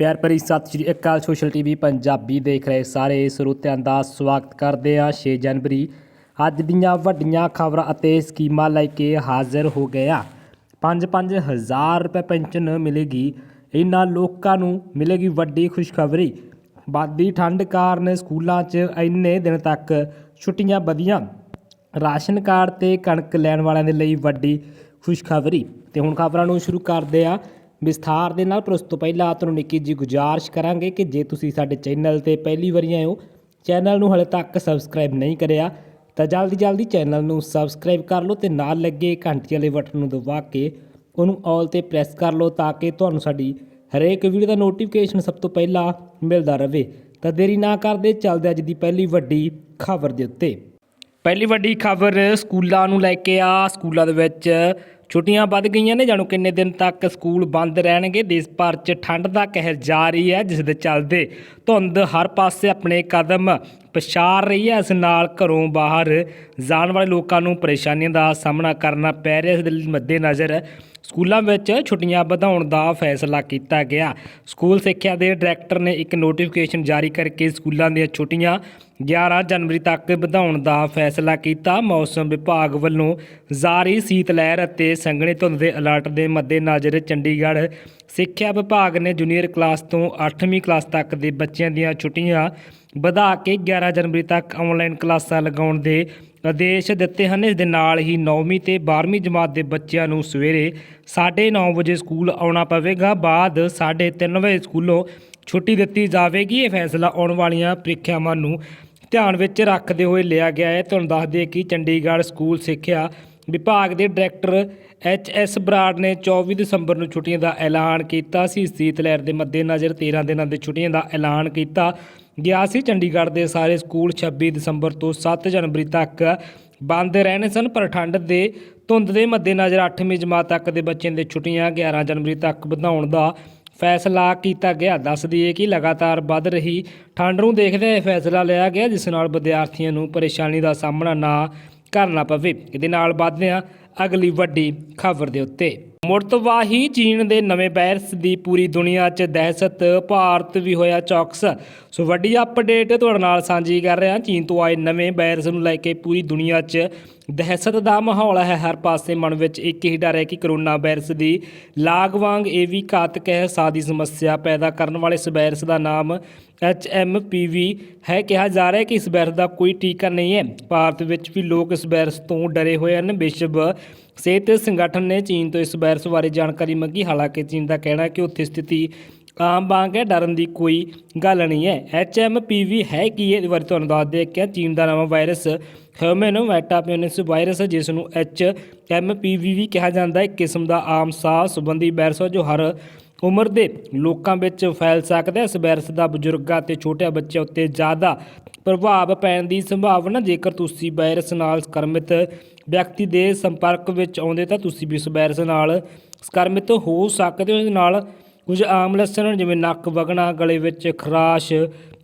ਪਿਆਰ ਭਰੀ ਸਤਿ ਸ਼੍ਰੀ ਅਕਾਲ, ਸੋਸ਼ਲ ਟੀਵੀ ਪੰਜਾਬੀ ਦੇਖ ਰਹੇ ਸਾਰੇ ਸਰੋਤਿਆਂ ਦਾ ਸਵਾਗਤ ਕਰਦੇ ਹਾਂ 6 ਜਨਵਰੀ। ਅੱਜ ਦੀਆਂ ਵੱਡੀਆਂ ਖਬਰਾਂ ਅਤੇ ਸਕੀਮਾਂ ਲੈ ਕੇ ਹਾਜ਼ਰ ਹੋ ਗਿਆ ਹਾਂ। 5-5 ਹਜ਼ਾਰ ਰੁਪਏ ਪੈਨਸ਼ਨ ਮਿਲੇਗੀ। ਇਹਨਾਂ ਲੋਕਾਂ ਨੂੰ ਮਿਲੇਗੀ ਵੱਡੀ ਖੁਸ਼ਖਬਰੀ। ਵੱਧਦੀ ਠੰਡ ਕਾਰਨ ਸਕੂਲਾਂ 'ਚ ਇੰਨੇ ਦਿਨ ਤੱਕ ਛੁੱਟੀਆਂ ਵਧੀਆਂ। ਰਾਸ਼ਨ ਕਾਰਡ ਤੇ ਕਣਕ ਲੈਣ ਵਾਲਿਆਂ ਦੇ ਲਈ ਵੱਡੀ ਖੁਸ਼ਖਬਰੀ। ਤੇ ਹੁਣ ਖਬਰਾਂ ਨੂੰ ਸ਼ੁਰੂ ਕਰਦੇ ਆ ਵਿਸਥਾਰ ਦੇ ਨਾਲ, ਪਰ ਉਸ ਤੋਂ ਪਹਿਲਾਂ ਤੁਹਾਨੂੰ ਨਿੱਕੀ ਜੀ ਗੁਜ਼ਾਰਿਸ਼ ਕਰਾਂਗੇ ਕਿ ਜੇ ਤੁਸੀਂ ਸਾਡੇ ਚੈਨਲ ਤੇ ਪਹਿਲੀ ਵਾਰੀ ਆਏ ਹੋ, ਚੈਨਲ ਨੂੰ ਹਲੇ ਤੱਕ ਸਬਸਕ੍ਰਾਈਬ ਨਹੀਂ ਕਰਿਆ, ਤਾਂ ਜਲਦੀ ਜਲਦੀ ਚੈਨਲ ਨੂੰ ਸਬਸਕ੍ਰਾਈਬ ਕਰ ਲਓ ਤੇ ਨਾਲ ਲੱਗੇ ਘੰਟੀ ਵਾਲੇ ਬਟਨ ਨੂੰ ਦਬਾ ਕੇ ਉਹਨੂੰ ਆਲ ਤੇ ਪ੍ਰੈਸ ਕਰ ਲਓ ਤਾਂ ਕਿ ਤੁਹਾਨੂੰ ਸਾਡੀ ਹਰੇਕ ਵੀਡੀਓ ਦਾ ਨੋਟੀਫਿਕੇਸ਼ਨ ਸਭ ਤੋਂ ਪਹਿਲਾਂ ਮਿਲਦਾ ਰਹੇ। ਤਾਂ ਦੇਰੀ ਨਾ ਕਰਦੇ, ਚੱਲਦੇ ਅੱਜ ਦੀ ਪਹਿਲੀ ਵੱਡੀ ਖਬਰ ਦੇ ਉੱਤੇ। ਪਹਿਲੀ ਵੱਡੀ ਖਬਰ, ਸਕੂਲਾਂ ਨੂੰ ਲੈ ਕੇ ਆ, ਸਕੂਲਾਂ ਦੇ ਵਿੱਚ ਛੁੱਟੀਆਂ ਵੱਧ ਗਈਆਂ ਨੇ, ਜਾਣੋ ਕਿੰਨੇ ਦਿਨ ਤੱਕ ਸਕੂਲ ਬੰਦ ਰਹਿਣਗੇ। ਦੇਸ਼ ਭਰ 'ਚ ਠੰਡ ਦਾ ਕਹਿਰ ਜਾਰੀ ਹੈ, ਜਿਸ ਦੇ ਚੱਲਦੇ ਧੁੰਦ ਹਰ ਪਾਸੇ ਆਪਣੇ ਕਦਮ ਪਛਾੜ ਰਹੀ ਹੈ। ਇਸ ਨਾਲ ਘਰੋਂ ਬਾਹਰ ਜਾਣ ਵਾਲੇ ਲੋਕਾਂ ਨੂੰ ਪਰੇਸ਼ਾਨੀਆਂ ਦਾ ਸਾਹਮਣਾ ਕਰਨਾ ਪੈ ਰਿਹਾ। ਇਸ ਦੇ ਮੱਦੇਨਜ਼ਰ ਸਕੂਲਾਂ ਵਿੱਚ ਛੁੱਟੀਆਂ ਵਧਾਉਣ ਦਾ ਫੈਸਲਾ ਕੀਤਾ ਗਿਆ। ਸਕੂਲ ਸਿੱਖਿਆ ਦੇ ਡਾਇਰੈਕਟਰ ਨੇ ਇੱਕ ਨੋਟੀਫਿਕੇਸ਼ਨ ਜਾਰੀ ਕਰਕੇ ਸਕੂਲਾਂ ਦੀਆਂ ਛੁੱਟੀਆਂ 11 ਜਨਵਰੀ ਤੱਕ ਵਧਾਉਣ ਦਾ ਫੈਸਲਾ ਕੀਤਾ, ਮੌਸਮ ਵਿਭਾਗ ਵੱਲੋਂ ਜਾਰੀ ਸੀਤ ਲਹਿਰ ਅਤੇ ਸੰਘਣੀ ਧੁੰਦ ਦੇ ਅਲਰਟ ਦੇ ਮੱਦੇਨਜ਼ਰ ਚੰਡੀਗੜ੍ਹ ਸਿੱਖਿਆ ਵਿਭਾਗ ਨੇ ਜੂਨੀਅਰ ਕਲਾਸ ਤੋਂ 8ਵੀਂ ਕਲਾਸ ਤੱਕ ਦੇ ਬੱਚਿਆਂ ਦੀਆਂ ਛੁੱਟੀਆਂ ਵਧਾ ਕੇ 11 ਜਨਵਰੀ ਤੱਕ ਆਨਲਾਈਨ ਕਲਾਸਾਂ ਲਗਾਉਣ ਦੇ ਆਦੇਸ਼ ਦਿੱਤੇ ਹਨ। ਇਸ ਦੇ ਨਾਲ ਹੀ 9ਵੀਂ ਤੇ 12ਵੀਂ ਜਮਾਤ ਦੇ ਬੱਚਿਆਂ ਨੂੰ ਸਵੇਰੇ 9:30 ਵਜੇ ਸਕੂਲ ਆਉਣਾ ਪਵੇਗਾ। ਬਾਅਦ 3:30 ਵਜੇ ਸਕੂਲੋਂ ਛੁੱਟੀ ਦਿੱਤੀ ਜਾਵੇਗੀ। ਇਹ ਫੈਸਲਾ ਆਉਣ ਵਾਲੀਆਂ ਪ੍ਰੀਖਿਆਵਾਂ ਨੂੰ ਧਿਆਨ ਵਿੱਚ ਰੱਖਦੇ ਹੋਏ ਲਿਆ ਗਿਆ ਹੈ। ਤੁਹਾਨੂੰ ਦੱਸ ਦਈਏ ਕਿ ਚੰਡੀਗੜ੍ਹ ਸਕੂਲ ਸਿੱਖਿਆ ਵਿਭਾਗ ਦੇ ਡਾਇਰੈਕਟਰ ਐਚ ਐਸ ਬਰਾੜ ਨੇ 24 ਦਸੰਬਰ ਨੂੰ ਛੁੱਟੀਆਂ ਦਾ ਐਲਾਨ ਕੀਤਾ ਸੀ। ਸੀਤ ਲਹਿਰ ਦੇ ਮੱਦੇਨਜ਼ਰ 13 ਦਿਨਾਂ ਦੇ ਛੁੱਟੀਆਂ ਦਾ ਐਲਾਨ ਕੀਤਾ ਗਿਆ ਸੀ। ਚੰਡੀਗੜ੍ਹ ਦੇ ਸਾਰੇ ਸਕੂਲ 26 ਦਸੰਬਰ ਤੋਂ 7 ਜਨਵਰੀ ਤੱਕ ਬੰਦ ਰਹਿਣੇ ਸਨ। ਪਰ ਠੰਡ ਦੇ ਧੁੰਦ ਦੇ ਮੱਦੇਨਜ਼ਰ 8ਵੀਂ ਜਮਾਤ ਤੱਕ ਦੇ ਬੱਚਿਆਂ ਦੇ ਛੁੱਟੀਆਂ 11 ਜਨਵਰੀ ਤੱਕ ਵਧਾਉਣ ਦਾ ਫੈਸਲਾ ਕੀਤਾ ਗਿਆ। ਦੱਸ ਦਈਏ ਕਿ ਲਗਾਤਾਰ ਵੱਧ ਰਹੀ ਠੰਡ ਨੂੰ ਦੇਖਦੇ ਹੋਏ ਫੈਸਲਾ ਲਿਆ ਗਿਆ, ਜਿਸ ਨਾਲ ਵਿਦਿਆਰਥੀਆਂ ਨੂੰ ਪਰੇਸ਼ਾਨੀ ਦਾ ਸਾਹਮਣਾ ਨਾ ਕਰਨਾ ਪਵੇ। ਇਹਦੇ ਨਾਲ ਵੱਧਦੇ ਹਾਂ ਅਗਲੀ ਵੱਡੀ ਖਬਰ ਦੇ ਉੱਤੇ। ਮੁਰਤਵਾਹੀ ਚੀਨ ਦੇ ਨਵੇਂ ਵਾਇਰਸ ਦੀ ਪੂਰੀ ਦੁਨੀਆ 'ਚ ਦਹਿਸ਼ਤ, ਭਾਰਤ ਵੀ ਹੋਇਆ ਚੌਕਸ। ਸੋ ਵੱਡੀ ਅਪਡੇਟ ਤੁਹਾਡੇ ਨਾਲ ਸਾਂਝੀ ਕਰ ਰਿਹਾ। ਚੀਨ ਤੋਂ ਆਏ ਨਵੇਂ ਵਾਇਰਸ ਨੂੰ ਲੈ ਕੇ ਪੂਰੀ ਦੁਨੀਆ 'ਚ ਦਹਿਸ਼ਤ ਦਾ ਮਾਹੌਲ ਹੈ। ਹਰ ਪਾਸੇ ਮਨ ਵਿੱਚ ਇੱਕ ਹੀ ਡਰ ਹੈ ਕਿ ਕਰੋਨਾ ਵਾਇਰਸ ਦੀ ਲਾਗ ਵਾਂਗ ਇਹ ਵੀ ਘਾਤਕ ਹੈ। ਸਾਦੀ ਸਮੱਸਿਆ ਪੈਦਾ ਕਰਨ ਵਾਲੇ ਇਸ ਵਾਇਰਸ ਦਾ ਨਾਮ HMPV ਹੈ। ਕਿਹਾ ਜਾ ਰਿਹਾ ਹੈ ਕਿ ਇਸ ਵਾਇਰਸ ਦਾ ਕੋਈ ਟੀਕਾ ਨਹੀਂ ਹੈ। ਭਾਰਤ ਵਿੱਚ ਵੀ ਲੋਕ ਇਸ ਵਾਇਰਸ ਤੋਂ ਡਰੇ ਹੋਏ ਹਨ। ਵਿਸ਼ਵ ਸਿਹਤ ਸੰਗਠਨ ਨੇ ਚੀਨ ਤੋਂ ਇਸ ਵਾਇਰਸ ਬਾਰੇ ਜਾਣਕਾਰੀ ਮੰਗੀ। ਹਾਲਾਂਕਿ ਚੀਨ ਦਾ ਕਹਿਣਾ ਹੈ ਕਿ ਉੱਥੇ ਸਥਿਤੀ ਆਮ ਵਾਂਗ ਹੈ, ਡਰਨ ਦੀ ਕੋਈ ਗੱਲ ਨਹੀਂ ਹੈ। HMPV ਹੈ ਕੀ ਇਹ ਬਾਰੇ ਤੁਹਾਨੂੰ ਦੱਸ ਦੇ ਕਿ ਚੀਨ ਦਾ ਨਵਾਂ ਵਾਇਰਸ ਹਿਊਮਨ ਮੈਟਾਪਿਓਨਿਸ ਵਾਇਰਸ ਜਿਸ ਨੂੰ HMPV ਵੀ ਕਿਹਾ ਜਾਂਦਾ ਹੈ। ਇੱਕ ਕਿਸਮ ਦਾ ਆਮ ਸਾਹ ਸੰਬੰਧੀ ਵਾਇਰਸ ਹੈ, ਜੋ ਹਰ ਉਮਰ ਦੇ ਲੋਕਾਂ ਵਿੱਚ ਫੈਲ ਸਕਦਾ ਹੈ। ਇਸ ਵਾਇਰਸ ਦਾ ਬਜ਼ੁਰਗਾਂ ਤੇ ਛੋਟੇ ਬੱਚਿਆਂ ਉੱਤੇ ਜ਼ਿਆਦਾ ਪ੍ਰਭਾਵ ਪੈਣ ਦੀ ਸੰਭਾਵਨਾ ਜੇਕਰ ਤੁਸੀਂ ਵਾਇਰਸ ਨਾਲ ਸੰਕਰਮਿਤ ਵਿਅਕਤੀ ਦੇ ਸੰਪਰਕ ਵਿੱਚ ਆਉਂਦੇ ਤਾਂ ਤੁਸੀਂ ਵੀ ਇਸ ਵਾਇਰਸ ਨਾਲ ਸੰਕਰਮਿਤ ਹੋ ਸਕਦੇ ਹੋ। ਇਸ ਨਾਲ ਕੁਝ ਆਮ ਲੱਛਣ ਜਿਵੇਂ ਨੱਕ ਵਗਣਾ, ਗਲੇ ਵਿੱਚ ਖਰਾਸ਼,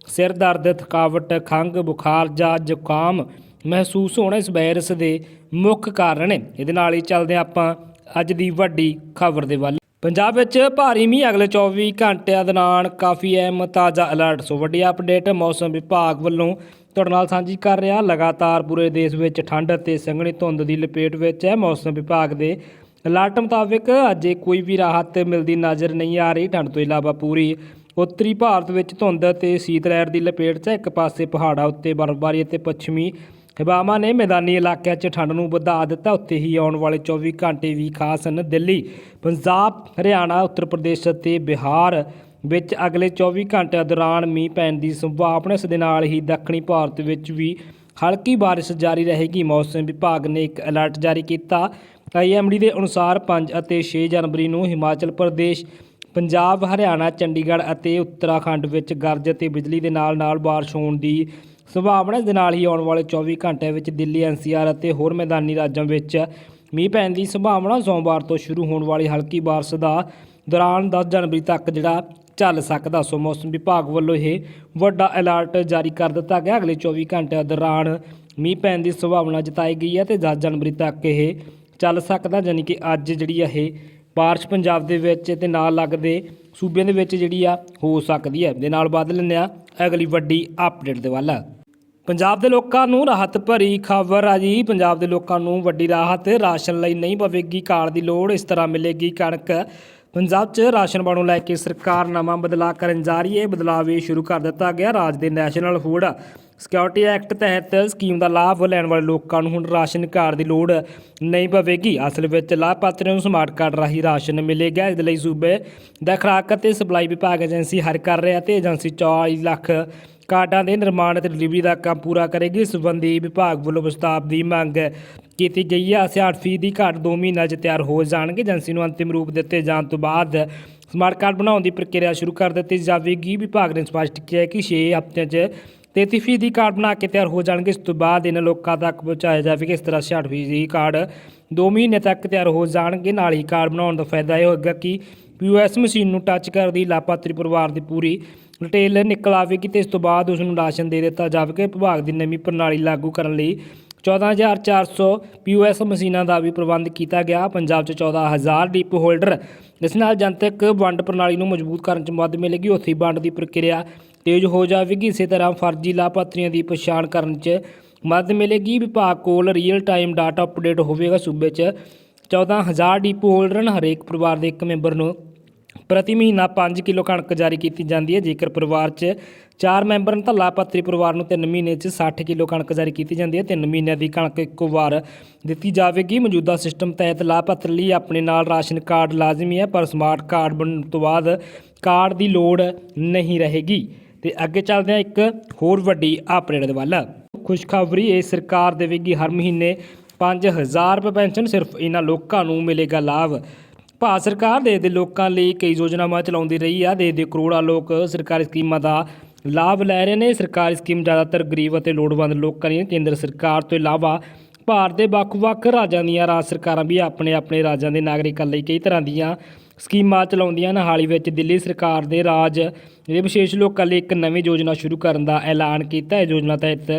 ਸਿਰ ਦਰਦ, ਥਕਾਵਟ, ਖੰਘ, ਬੁਖਾਰ ਜਾਂ ਜ਼ੁਕਾਮ ਮਹਿਸੂਸ ਹੋਣਾ ਇਸ ਵਾਇਰਸ ਦੇ ਮੁੱਖ ਕਾਰਨ ਨੇ। ਇਹਦੇ ਨਾਲ ਹੀ ਚੱਲਦੇ ਹਾਂ ਆਪਾਂ ਅੱਜ ਦੀ ਵੱਡੀ ਖਬਰ ਦੇ ਵੱਲ। ਪੰਜਾਬ ਵਿੱਚ ਭਾਰੀ ਮੀਂਹ ਅਗਲੇ 24 ਘੰਟਿਆਂ ਦੌਰਾਨ ਕਾਫੀ ਅਹਿਮ ਤਾਜ਼ਾ ਅਲਰਟ ਸੋ ਵੱਡੀ ਅਪਡੇਟ ਮੌਸਮ ਵਿਭਾਗ ਵੱਲੋਂ ਤੁਹਾਡੇ ਨਾਲ ਸਾਂਝੀ ਕਰ ਰਿਹਾ। ਲਗਾਤਾਰ ਪੂਰੇ ਦੇਸ਼ ਵਿੱਚ ਠੰਡ ਅਤੇ ਸੰਘਣੀ ਧੁੰਦ ਦੀ ਲਪੇਟ ਵਿੱਚ ਹੈ। ਮੌਸਮ ਵਿਭਾਗ ਦੇ ਅਲਰਟ ਮੁਤਾਬਕ ਅਜੇ ਕੋਈ ਵੀ ਰਾਹਤ ਮਿਲਦੀ ਨਜ਼ਰ ਨਹੀਂ ਆ ਰਹੀ ਠੰਡ ਤੋਂ ਇਲਾਵਾ ਪੂਰੀ ਉੱਤਰੀ ਭਾਰਤ ਵਿੱਚ ਧੁੰਦ ਅਤੇ ਸੀਤ ਲਹਿਰ ਦੀ ਲਪੇਟ 'ਚ ਹੈ। ਇੱਕ ਪਾਸੇ ਪਹਾੜਾਂ ਉੱਤੇ ਬਰਫ਼ਬਾਰੀ ਅਤੇ ਪੱਛਮੀ ਹਵਾਵਾਂ ਨੇ ਮੈਦਾਨੀ ਇਲਾਕਿਆਂ 'ਚ ਠੰਡ ਨੂੰ ਵਧਾ ਦਿੱਤਾ ਉੱਤੇ ਹੀ ਆਉਣ ਵਾਲੇ 24 ਘੰਟੇ ਵੀ ਖਾਸ ਹਨ ਦਿੱਲੀ, ਪੰਜਾਬ, ਹਰਿਆਣਾ, ਉੱਤਰ ਪ੍ਰਦੇਸ਼ ਅਤੇ ਬਿਹਾਰ ਵਿੱਚ ਅਗਲੇ 24 ਘੰਟਿਆਂ ਦੌਰਾਨ ਮੀਂਹ ਪੈਣ ਦੀ ਸੰਭਾਵਨਾ ਇਸ ਦੇ ਨਾਲ ਹੀ ਦੱਖਣੀ ਭਾਰਤ ਵਿੱਚ ਵੀ ਹਲਕੀ ਬਾਰਿਸ਼ ਜਾਰੀ ਰਹੇਗੀ। ਮੌਸਮ ਵਿਭਾਗ ਨੇ ਇੱਕ ਅਲਰਟ ਜਾਰੀ ਕੀਤਾ। ਆਈਐਮਡੀ ਦੇ ਅਨੁਸਾਰ 5 ਅਤੇ 6 ਜਨਵਰੀ ਨੂੰ ਹਿਮਾਚਲ ਪ੍ਰਦੇਸ਼, ਪੰਜਾਬ, ਹਰਿਆਣਾ, ਚੰਡੀਗੜ੍ਹ ਅਤੇ ਉੱਤਰਾਖੰਡ ਵਿੱਚ ਗਰਜ ਅਤੇ ਬਿਜਲੀ ਦੇ ਨਾਲ-ਨਾਲ ਬਾਰਿਸ਼ ਹੋਣ ਦੀ ਸੰਭਾਵਨਾ ਦੇ ਨਾਲ ਹੀ ਆਉਣ ਵਾਲੇ 24 ਘੰਟਿਆਂ ਵਿੱਚ ਦਿੱਲੀ ਐਨਸੀਆਰ ਅਤੇ ਹੋਰ ਮੈਦਾਨੀ ਰਾਜਾਂ ਵਿੱਚ ਮੀਂਹ ਪੈਣ ਦੀ ਸੰਭਾਵਨਾ ਸੋਮਵਾਰ ਤੋਂ ਸ਼ੁਰੂ ਹੋਣ ਵਾਲੀ ਹਲਕੀ ਬਾਰਿਸ਼ ਦਾ ਦੌਰਾਨ 10 ਜਨਵਰੀ ਤੱਕ ਜਿਹੜਾ ਚੱਲ ਸਕਦਾ ਸੋ ਮੌਸਮ ਵਿਭਾਗ ਵੱਲੋਂ ਇਹ ਵੱਡਾ ਅਲਰਟ ਜਾਰੀ ਕਰ ਦਿੱਤਾ ਗਿਆ। ਅਗਲੇ 24 ਘੰਟਿਆਂ ਦੌਰਾਨ ਮੀਂਹ ਪੈਣ ਦੀ ਸੰਭਾਵਨਾ ਜਤਾਈ ਗਈ ਹੈ ਤੇ 10 ਜਨਵਰੀ ਤੱਕ ਇਹ ਚੱਲ ਸਕਦਾ ਯਾਨੀ ਕਿ ਅੱਜ ਜਿਹੜੀ ਇਹ ਬਾਰਿਸ਼ ਪੰਜਾਬ ਦੇ ਵਿੱਚ ਤੇ ਨਾਲ ਲੱਗਦੇ ਸੂਬਿਆਂ ਦੇ ਵਿੱਚ ਜਿਹੜੀ ਆ ਹੋ ਸਕਦੀ ਹੈ। ਦੇ ਨਾਲ ਵੱਧ ਲੈਂਦੇ ਆ ਅਗਲੀ ਵੱਡੀ ਅਪਡੇਟ ਦੇ ਵੱਲ। ਪੰਜਾਬ ਦੇ ਲੋਕਾਂ ਨੂੰ ਰਾਹਤ ਭਰੀ ਖਬਰ ਆ ਜੀ। ਪੰਜਾਬ ਦੇ ਲੋਕਾਂ ਨੂੰ ਵੱਡੀ ਰਾਹਤ ਰਾਸ਼ਨ ਲਈ ਨਹੀਂ ਪਵੇਗੀ, ਕਾਰਡ ਦੀ ਲੋੜ ਇਸ ਤਰ੍ਹਾਂ ਮਿਲੇਗੀ। ਕਣਕ ਪੰਜਾਬ 'ਚ ਰਾਸ਼ਨ ਵੰਡ ਲੈ ਕੇ ਸਰਕਾਰ ਨਵਾਂ ਬਦਲਾਅ ਕਰਨ ਜਾ ਰਹੀ ਹੈ। ਬਦਲਾਅ ਵੀ ਸ਼ੁਰੂ ਕਰ ਦਿੱਤਾ ਗਿਆ, ਰਾਜ ਦੇ ਨੈਸ਼ਨਲ ਫੂਡ ਸਿਕਿਉਰਿਟੀ ਐਕਟ ਤਹਿਤ ਸਕੀਮ ਦਾ ਲਾਭ ਲੈਣ ਵਾਲੇ ਲੋਕਾਂ ਨੂੰ ਹੁਣ ਰਾਸ਼ਨ ਕਾਰਡ ਦੀ ਲੋੜ ਨਹੀਂ ਪਵੇਗੀ। ਅਸਲ ਵਿੱਚ ਲਾਭਪਾਤਰੀਆਂ ਨੂੰ ਸਮਾਰਟ ਕਾਰਡ ਰਾਹੀਂ ਰਾਸ਼ਨ ਮਿਲੇਗਾ। ਇਸ ਦੇ ਲਈ ਸੂਬੇ ਦਾ ਖੁਰਾਕ ਅਤੇ ਸਪਲਾਈ ਵਿਭਾਗ ਏਜੰਸੀ ਹਰ ਕਰ ਰਿਹਾ ਤੇ ਏਜੰਸੀ 40 ਲੱਖ ਕਾਰਡਾਂ ਦੇ ਨਿਰਮਾਣ ਅਤੇ ਡਿਲੀਵਰੀ ਦਾ ਕੰਮ ਪੂਰਾ ਕਰੇਗੀ। ਇਸ ਸੰਬੰਧੀ ਵਿਭਾਗ ਵੱਲੋਂ ਪ੍ਰਸਤਾਵ ਦੀ ਮੰਗ ਕੀਤੀ ਗਈ ਹੈ। 68% ਦੀ ਕਾਰਡ 2 ਮਹੀਨਿਆਂ 'ਚ ਤਿਆਰ ਹੋ ਜਾਣਗੇ। ਏਜੰਸੀ ਨੂੰ ਅੰਤਿਮ ਰੂਪ ਦਿੱਤੇ ਜਾਣ ਤੋਂ ਬਾਅਦ ਸਮਾਰਟ ਕਾਰਡ ਬਣਾਉਣ ਦੀ ਪ੍ਰਕਿਰਿਆ ਸ਼ੁਰੂ ਕਰ ਦਿੱਤੀ ਜਾਵੇਗੀ। ਵਿਭਾਗ ਨੇ ਸਪਸ਼ਟ ਕੀਤਾ ਕਿ 6 ਹਫ਼ਤਿਆਂ 'ਚ 33% ਦੀ ਕਾਰਡ ਬਣਾ ਕੇ ਤਿਆਰ ਹੋ ਜਾਣਗੇ। ਇਸ ਤੋਂ ਬਾਅਦ ਇਹਨਾਂ ਲੋਕਾਂ ਤੱਕ ਪਹੁੰਚਾਇਆ ਜਾਵੇਗਾ। ਇਸ ਤਰ੍ਹਾਂ 66% ਦੀ ਕਾਰਡ 2 ਮਹੀਨੇ ਤੱਕ ਤਿਆਰ ਹੋ ਜਾਣਗੇ। ਨਾਲ ਹੀ ਕਾਰਡ ਬਣਾਉਣ ਦਾ ਫਾਇਦਾ ਇਹ ਹੋਏਗਾ ਕਿ ਪੀਓਐਸ ਮਸ਼ੀਨ ਨੂੰ ਟੱਚ ਕਰਦੀ ਲਾਭਪਾਤਰੀ ਪਰਿਵਾਰ ਦੀ ਪੂਰੀ ਡਿਟੇਲ ਨਿਕਲ ਆਵੇਗੀ ਤੇ ਇਸ ਤੋਂ ਬਾਅਦ ਉਸ ਨੂੰ ਰਾਸ਼ਨ ਦੇ ਦਿੱਤਾ ਜਾਵੇਗਾ ਵਿਭਾਗ ਦੀ ਨਵੀਂ ਪ੍ਰਣਾਲੀ ਲਾਗੂ ਕਰਨ ਲਈ 14400 ਪੀਓਐਸ ਮਸ਼ੀਨਾਂ ਦਾ ਵੀ ਪ੍ਰਬੰਧ ਕੀਤਾ ਗਿਆ। ਪੰਜਾਬ 'ਚ 14000 ਡੀਪ ਹੋਲਡਰ, ਜਿਸ ਨਾਲ ਜਨਤਕ ਵੰਡ ਪ੍ਰਣਾਲੀ ਨੂੰ ਮਜ਼ਬੂਤ ਕਰਨ 'ਚ ਮਦਦ ਮਿਲੇਗੀ। ਉੱਥੇ ਵੰਡ ਦੀ ਪ੍ਰਕਿਰਿਆ ਤੇਜ਼ ਹੋ ਜਾਵੇਗੀ। ਇਸੇ ਤਰ੍ਹਾਂ ਫਰਜ਼ੀ ਲਾਭਪਾਤਰੀਆਂ ਦੀ ਪਛਾਣ ਕਰਨ 'ਚ ਮਦਦ ਮਿਲੇਗੀ। ਵਿਭਾਗ ਕੋਲ ਰੀਅਲ ਟਾਈਮ ਡਾਟਾ ਅਪਡੇਟ ਹੋਵੇਗਾ। ਸੂਬੇ 'ਚ 14000 ਡੀਪ ਹੋਲਡਰ ਹਰੇਕ ਪਰਿਵਾਰ ਦੇ ਇੱਕ ਮੈਂਬਰ ਨੂੰ ਪ੍ਰਤੀ ਮਹੀਨਾ 5 ਕਿਲੋ ਕਣਕ ਜਾਰੀ ਕੀਤੀ ਜਾਂਦੀ ਹੈ। ਜੇਕਰ ਪਰਿਵਾਰ 'ਚ ਚਾਰ ਮੈਂਬਰ ਹਨ ਤਾਂ ਲਾਭਪਾਤਰੀ ਪਰਿਵਾਰ ਨੂੰ 3 ਮਹੀਨੇ 'ਚ 60 ਕਿਲੋ ਕਣਕ ਜਾਰੀ ਕੀਤੀ ਜਾਂਦੀ ਹੈ। 3 ਮਹੀਨਿਆਂ ਦੀ ਕਣਕ ਇੱਕੋ ਵਾਰ ਦਿੱਤੀ ਜਾਵੇਗੀ। ਮੌਜੂਦਾ ਸਿਸਟਮ ਤਹਿਤ ਲਾਭਪਾਤਰੀ ਲਈ ਆਪਣੇ ਨਾਲ ਰਾਸ਼ਨ ਕਾਰਡ ਲਾਜ਼ਮੀ ਹੈ, ਪਰ ਸਮਾਰਟ ਕਾਰਡ ਬਣਨ ਤੋਂ ਬਾਅਦ ਕਾਰਡ ਦੀ ਲੋੜ ਨਹੀਂ ਰਹੇਗੀ। ਤੇ ਅੱਗੇ ਚੱਲਦੇ ਹਾਂ ਇੱਕ ਹੋਰ ਵੱਡੀ ਅਪਡੇਟ ਦੇ ਵੱਲ। ਖੁਸ਼ਖਬਰੀ, ਇਹ ਸਰਕਾਰ ਦੇਵੇਗੀ ਹਰ ਮਹੀਨੇ 5000 ਰੁਪਏ ਪੈਨਸ਼ਨ। ਸਿਰਫ ਇਹਨਾਂ ਲੋਕਾਂ ਨੂੰ ਮਿਲੇਗਾ ਲਾਭ। ਭਾਰਤ ਸਰਕਾਰ ਦੇ ਦੇ ਲੋਕਾਂ ਲਈ ਕਈ ਯੋਜਨਾਵਾਂ ਚਲਾਉਂਦੀ ਰਹੀ ਆ। ਦੇ ਦੇ ਕਰੋੜਾਂ ਲੋਕ ਸਰਕਾਰੀ ਸਕੀਮਾਂ ਦਾ ਲਾਭ ਲੈ ਰਹੇ ਨੇ। ਸਰਕਾਰੀ ਸਕੀਮ ਜ਼ਿਆਦਾਤਰ ਗਰੀਬ ਅਤੇ ਲੋੜਵੰਦ ਲੋਕਾਂ ਲਈ ਕੇਂਦਰ ਸਰਕਾਰ ਤੋਂ ਇਲਾਵਾ ਭਾਰਤ ਦੇ ਵੱਖ-ਵੱਖ ਰਾਜਾਂ ਦੀਆਂ ਰਾਜ ਸਰਕਾਰਾਂ ਵੀ ਆਪਣੇ ਆਪਣੇ ਰਾਜਾਂ ਦੇ ਨਾਗਰਿਕਾਂ ਲਈ ਕਈ ਤਰ੍ਹਾਂ ਦੀਆਂ ਸਕੀਮਾਂ ਚਲਾਉਂਦੀਆਂ ਹਨ। ਹਾਲ ਹੀ ਵਿੱਚ ਦਿੱਲੀ ਸਰਕਾਰ ਦੇ ਰਾਜ ਜਿਹੜੇ ਵਿਸ਼ੇਸ਼ ਲੋਕਾਂ ਲਈ ਇੱਕ ਨਵੀਂ ਯੋਜਨਾ ਸ਼ੁਰੂ ਕਰਨ ਦਾ ਐਲਾਨ ਕੀਤਾ। ਹੈ ਯੋਜਨਾ ਤਹਿਤ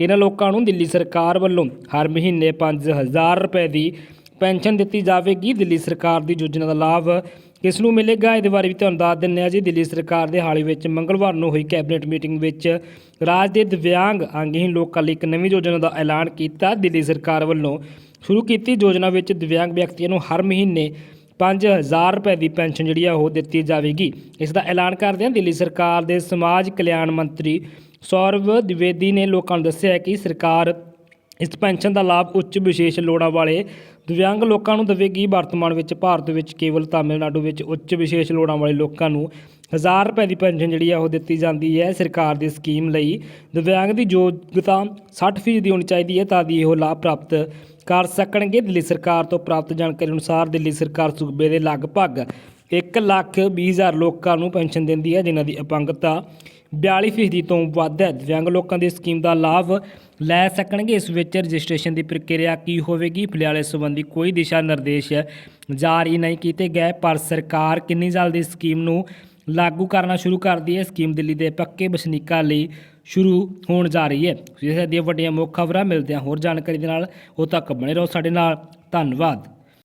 ਇਹਨਾਂ ਲੋਕਾਂ ਨੂੰ ਦਿੱਲੀ ਸਰਕਾਰ ਵੱਲੋਂ ਹਰ ਮਹੀਨੇ 5000 ਰੁਪਏ ਦੀ ਪੈਨਸ਼ਨ ਦਿੱਤੀ ਜਾਵੇਗੀ। ਦਿੱਲੀ ਸਰਕਾਰ ਦੀ ਯੋਜਨਾ ਦਾ ਲਾਭ ਕਿਸ ਨੂੰ ਮਿਲੇਗਾ? ਇਹਦੇ ਬਾਰੇ ਵੀ ਤੁਹਾਨੂੰ ਦੱਸ ਦਿੰਦੇ ਹਾਂ ਜੀ। ਦਿੱਲੀ ਸਰਕਾਰ ਦੇ ਹਾਲ ਹੀ ਵਿੱਚ ਮੰਗਲਵਾਰ ਨੂੰ ਹੋਈ ਕੈਬਨਿਟ ਮੀਟਿੰਗ ਵਿੱਚ ਰਾਜ ਦੇ ਦਿਵਿਆਂਗ ਅੰਗਹੀਨ ਲੋਕਾਂ ਲਈ ਇੱਕ ਨਵੀਂ ਯੋਜਨਾ ਦਾ ਐਲਾਨ ਕੀਤਾ। ਦਿੱਲੀ ਸਰਕਾਰ ਵੱਲੋਂ ਸ਼ੁਰੂ ਕੀਤੀ ਯੋਜਨਾ ਵਿੱਚ ਦਿਵਿਆਂਗ ਵਿਅਕਤੀਆਂ ਨੂੰ ਹਰ ਮਹੀਨੇ 5000 ਰੁਪਏ ਦੀ ਪੈਨਸ਼ਨ ਜਿਹੜੀ ਆ ਉਹ ਦਿੱਤੀ ਜਾਵੇਗੀ। ਇਸ ਦਾ ਐਲਾਨ ਕਰਦਿਆਂ ਦਿੱਲੀ ਸਰਕਾਰ ਦੇ ਸਮਾਜ ਕਲਿਆਣ ਮੰਤਰੀ ਸੌਰਵ ਦਿਵੇਦੀ ਨੇ ਲੋਕਾਂ ਨੂੰ ਦੱਸਿਆ ਕਿ ਸਰਕਾਰ ਇਸ ਪੈਨਸ਼ਨ ਦਾ ਲਾਭ ਉੱਚ ਵਿਸ਼ੇਸ਼ ਲੋੜਾਂ ਵਾਲੇ ਦਿਵਿਆਂਗ ਲੋਕਾਂ ਨੂੰ ਦੇਵੇਗੀ। ਵਰਤਮਾਨ ਵਿੱਚ ਭਾਰਤ ਵਿੱਚ ਕੇਵਲ ਤਾਮਿਲਨਾਡੂ ਵਿੱਚ ਉੱਚ ਵਿਸ਼ੇਸ਼ ਲੋੜਾਂ ਵਾਲੇ ਲੋਕਾਂ ਨੂੰ 1000 ਰੁਪਏ ਦੀ ਪੈਨਸ਼ਨ ਜਿਹੜੀ ਆ ਉਹ ਦਿੱਤੀ ਜਾਂਦੀ ਹੈ। ਸਰਕਾਰ ਦੀ ਸਕੀਮ ਲਈ ਦਿਵਿਆਂਗ ਦੀ ਯੋਗਤਾ 60% ਦੀ ਹੋਣੀ ਚਾਹੀਦੀ ਹੈ ਤਾਂ ਦੀ ਇਹ ਲਾਭ ਪ੍ਰਾਪਤ ਕਰ ਸਕਣਗੇ। ਦਿੱਲੀ ਸਰਕਾਰ ਤੋਂ ਪ੍ਰਾਪਤ ਜਾਣਕਾਰੀ ਅਨੁਸਾਰ ਦਿੱਲੀ ਸਰਕਾਰ ਸੂਬੇ ਦੇ ਲਗਭਗ 1 ਲੱਖ 20 ਹਜ਼ਾਰ ਲੋਕਾਂ ਨੂੰ ਪੈਨਸ਼ਨ ਦਿੰਦੀ ਹੈ, ਜਿਨ੍ਹਾਂ ਦੀ ਅਪੰਗਤਾ 42% ਤੋਂ ਵੱਧ ਹੈ। ਦਿਵਿਆਂਗ ਲੋਕਾਂ ਦੀ ਸਕੀਮ ਦਾ ਲਾਭ ਲੈ ਸਕਣਗੇ। ਇਸ ਵਿੱਚ ਰਜਿਸਟ੍ਰੇਸ਼ਨ ਦੀ ਪ੍ਰਕਿਰਿਆ ਕੀ ਹੋਵੇਗੀ? ਫਿਲਹਾਲ ਇਸ ਸੰਬੰਧੀ ਕੋਈ ਦਿਸ਼ਾ ਨਿਰਦੇਸ਼ ਜਾਰੀ ਨਹੀਂ ਕੀਤੇ ਗਏ, ਪਰ ਸਰਕਾਰ ਕਿੰਨੀ ਜਲਦੀ ਇਸ ਸਕੀਮ ਨੂੰ ਲਾਗੂ ਕਰਨਾ ਸ਼ੁਰੂ ਕਰਦੀ ਹੈ? ਸਕੀਮ ਦਿੱਲੀ ਦੇ ਪੱਕੇ ਵਸਨੀਕਾਂ ਲਈ ਸ਼ੁਰੂ ਹੋਣ ਜਾ ਰਹੀ ਹੈ। ਇਸ ਦੀਆਂ ਵੱਡੀਆਂ ਮੁੱਖ ਖਬਰਾਂ ਮਿਲਦਿਆਂ ਹੋਰ ਜਾਣਕਾਰੀ ਦੇ ਨਾਲ ਉਹ ਤੱਕ ਬਣੇ ਰਹੋ। ਸਾਡੇ ਨਾਲ ਧੰਨਵਾਦ।